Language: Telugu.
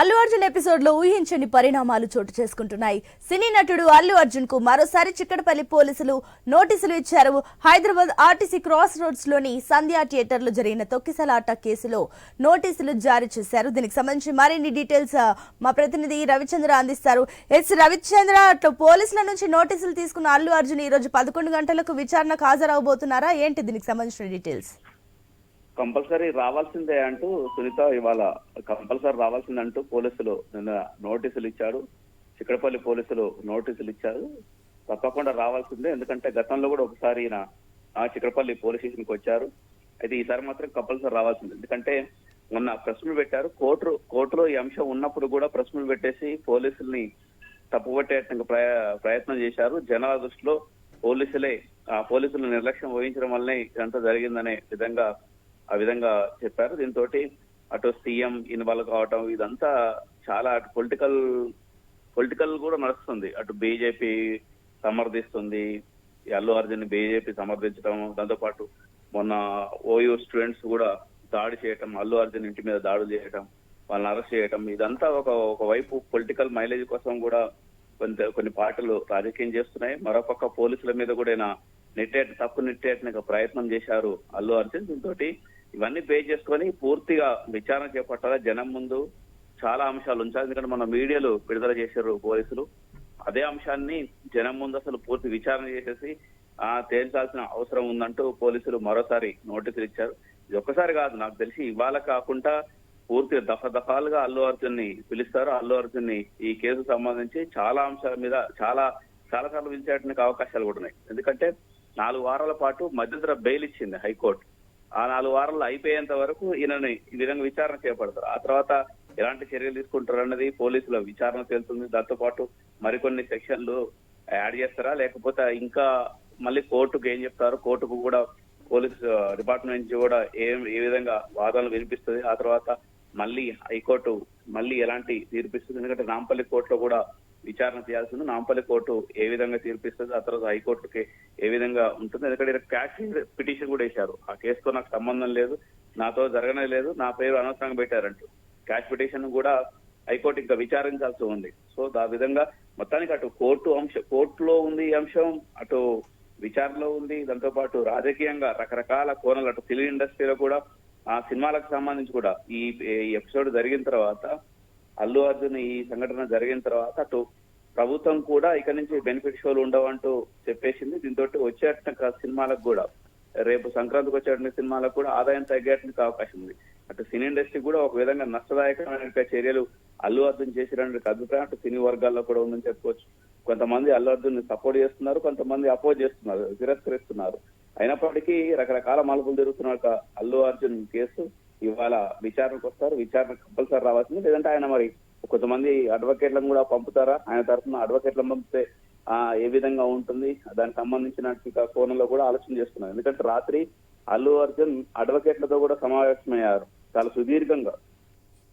అల్లు అర్జున్ ఎపిసోడ్లో ఊహించని పరిణామాలు చోటు చేసుకుంటున్నాయి. సినీ నటుడు అల్లు అర్జున్కు మరోసారి చిక్కడపల్లి పోలీసులు నోటీసులు ఇచ్చారు. హైదరాబాద్ ఆర్టీసీ క్రాస్ రోడ్స్లోని సంధ్యా థియేటర్లో జరిగిన తొక్కిసలాట కేసులో నోటీసులు జారీ చేశారు. దీనికి సంబంధించి మరిన్ని డీటెయిల్స్ మా ప్రతినిధి రవిచంద్ర అందిస్తారు. ఎస్ రవిచంద్ర అట్లా పోలీసుల నుంచి నోటీసులు తీసుకున్న అల్లు అర్జున్ ఈ రోజు పదకొండు గంటలకు విచారణకు హాజరవబోతున్నారా? ఏంటి దీనికి సంబంధించిన డీటెయిల్స్? కంపల్సరీ రావాల్సిందే అంటూ సునీత ఇవాళ కంపల్సరీ రావాల్సిందంటూ పోలీసులు నిన్న నోటీసులు ఇచ్చారు. చిక్కడపల్లి పోలీసులు నోటీసులు ఇచ్చారు. తప్పకుండా రావాల్సిందే ఎందుకంటే గతంలో కూడా ఒకసారి ఈయన ఆ చిక్కడపల్లి పోలీస్ స్టేషన్కి వచ్చారు. అయితే ఈసారి మాత్రం కంపల్సరీ రావాల్సిందే. ఎందుకంటే మొన్న ప్రశ్నలు పెట్టారు. కోర్టు కోర్టులో ఈ అంశం ఉన్నప్పుడు కూడా ప్రశ్నలు పెట్టేసి పోలీసుల్ని తప్పుపట్టేయడానికి ప్రయ- ప్రయత్నం చేశారు. జనాల దృష్టిలో పోలీసులే ఆ పోలీసులు నిర్లక్ష్యం వహించడం వల్లనే ఇదంతా జరిగిందనే విధంగా ఆ విధంగా చెప్పారు. దీంతో అటు సీఎం ఇన్వాల్వ్ కావటం ఇదంతా చాలా అటు పొలిటికల్ పొలిటికల్ కూడా నడుస్తుంది. అటు బీజేపీ సమర్థిస్తుంది. ఈ అల్లు అర్జున్ బీజేపీ సమర్థించడం దాంతోపాటు మొన్న ఓయూ స్టూడెంట్స్ కూడా దాడి చేయటం అల్లు అర్జున్ ఇంటి మీద దాడులు చేయటం వాళ్ళని అరెస్ట్ చేయటం ఇదంతా ఒక ఒక వైపు పొలిటికల్ మైలేజ్ కోసం కూడా కొంత కొన్ని పార్టీలు రాజకీయం చేస్తున్నాయి. మరోపక్క పోలీసుల మీద కూడా నెట్టేట తప్పు నెట్టేట ప్రయత్నం చేశారు అల్లు అర్జున్. దీంతో ఇవన్నీ పే చేసుకొని పూర్తిగా విచారణ చేపట్టాలి? జనం ముందు చాలా అంశాలు ఉంచాలి. ఎందుకంటే మన మీడియాలో విడుదల చేశారు పోలీసులు. అదే అంశాన్ని జనం ముందు అసలు పూర్తి విచారణ చేసేసి ఆ తేల్చాల్సిన అవసరం ఉందంటూ పోలీసులు మరోసారి నోటీసులు ఇచ్చారు. ఇది ఒక్కసారి కాదు నాకు తెలిసి ఇవాళ కాకుండా పూర్తి దఫ దఫాలుగా అల్లు అర్జున్ని పిలుస్తారు. అల్లు అర్జున్ని ఈ కేసు సంబంధించి చాలా అంశాల మీద చాలా చాలా సార్లు పిలిచేయడానికి అవకాశాలు కూడా ఉన్నాయి. ఎందుకంటే నాలుగు వారాల పాటు మధ్యంతర బెయిల్ ఇచ్చింది హైకోర్టు. ఆ నాలుగు వారాలు అయిపోయేంత వరకు ఈయనని ఈ విధంగా విచారణ చేపడతారు. ఆ తర్వాత ఎలాంటి చర్యలు తీసుకుంటారు అన్నది పోలీసుల విచారణ తెలుస్తుంది. దాంతో పాటు మరికొన్ని సెక్షన్లు యాడ్ చేస్తారా? లేకపోతే ఇంకా మళ్ళీ కోర్టుకు ఏం చెప్తారు? కోర్టుకు కూడా పోలీస్ డిపార్ట్మెంట్ నుంచి కూడా ఏం ఏ విధంగా వాదనలు వినిపిస్తుంది? ఆ తర్వాత మళ్ళీ హైకోర్టు మళ్ళీ ఎలాంటి తీర్పిస్తుంది ఎందుకంటే నాంపల్లి కోర్టులో కూడా విచారణ చేయాల్సింది. నాంపల్లి కోర్టు ఏ విధంగా తీర్పిస్తుంది ఆ తర్వాత హైకోర్టుకి ఏ విధంగా ఉంటుంది ఎందుకంటే క్యాష్ పిటిషన్ కూడా వేశారు. ఆ కేసుతో నాకు సంబంధం లేదు నాతో జరగనే లేదు నా పేరు అనవసరంగా పెట్టారంటూ. క్యాష్ పిటిషన్ కూడా హైకోర్టు ఇంకా విచారించాల్సి ఉంది. సో ఆ విధంగా మొత్తానికి అటు కోర్టు అంశం కోర్టులో ఉంది ఈ అంశం అటు విచారణలో ఉంది దాంతో పాటు రాజకీయంగా రకరకాల కోణాలు అటు ఫిలిం ఇండస్ట్రీలో కూడా ఆ సినిమాలకు సంబంధించి కూడా ఈ ఎపిసోడ్ జరిగిన తర్వాత అల్లు అర్జున్ ఈ సంఘటన జరిగిన తర్వాత అటు ప్రభుత్వం కూడా ఇక నుంచి బెనిఫిట్ షోలు ఉండవంటూ చెప్పేసింది. దీంతో వచ్చేట సినిమాలకు కూడా. రేపు సంక్రాంతికి వచ్చేటువంటి సినిమాలకు కూడా ఆదాయం తగ్గేటానికి అవకాశం ఉంది. అటు సినీ ఇండస్ట్రీ కూడా ఒక విధంగా నష్టదాయకమైన చర్యలు అల్లు అర్జున్ చేసినటువంటి అభిప్రాయం అటు సినీ వర్గాల్లో కూడా ఉందని చెప్పుకోవచ్చు కొంతమంది అల్లు అర్జున్ సపోర్ట్ చేస్తున్నారు కొంతమంది అపోజ్ చేస్తున్నారు తిరస్కరిస్తున్నారు. అయినప్పటికీ రకరకాల మలుపులు తిరుగుతున్న అల్లు అర్జున్ కేసు ఇవాళ విచారణకు వస్తారు. విచారణ కంపల్సరీ రావాల్సింది. లేదంటే ఆయన మరి కొంతమంది అడ్వకేట్లను కూడా పంపుతారా? ఆయన తరఫున అడ్వకేట్లను పంపితే ఆ ఏ విధంగా ఉంటుంది? దానికి సంబంధించిన కోణంలో కూడా ఆలోచన చేస్తున్నారు. ఎందుకంటే రాత్రి అల్లు అర్జున్ అడ్వకేట్లతో కూడా సమావేశమయ్యారు. చాలా సుదీర్ఘంగా.